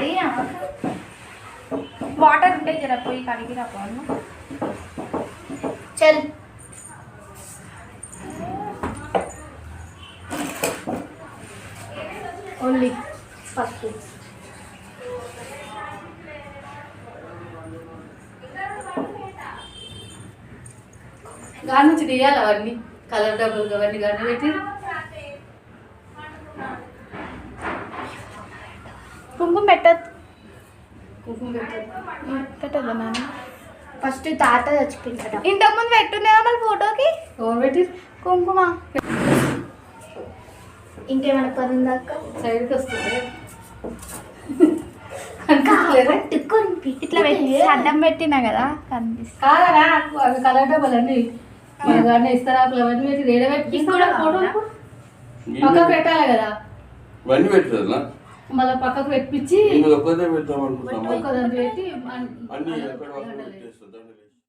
అడిగినా? వాటర్ ఉంటే జర పోయి కడిగి రా పోను చల్. ఓన్లీ ఫస్ట్ గాడి నుంచి తీయాలి అవన్నీ? కలర్ డబ్బులు అవన్నీ గాడి పెట్టి కుంకుమ పెట్టద్దు. కుంకుమ పెట్టద్దు? నాన్న? ఫస్ట్ తాత చచ్చిపోయిందట ఇంతకుముందు పెట్టుండేదా మళ్ళీ ఫోటోకి? ఓవర్ పెట్టి కుంకుమ. ఇంకేమైనా పని ఉందా అక్క? సైడ్కి వస్తుంది. ఇట్లా పెట్టి అడ్డం పెట్టినా కదా కనిపిస్తుంది కాదరా అవి కలర్ డబ్బులు అన్నీ. మన గాడిని ఇస్తారాకులు అవన్నీ పెట్టి రేడ పెట్టి పెట్టాలి కదా. ఇవన్నీ పెట్టదా మళ్ళీ పక్కకు పెట్టించి పెట్టి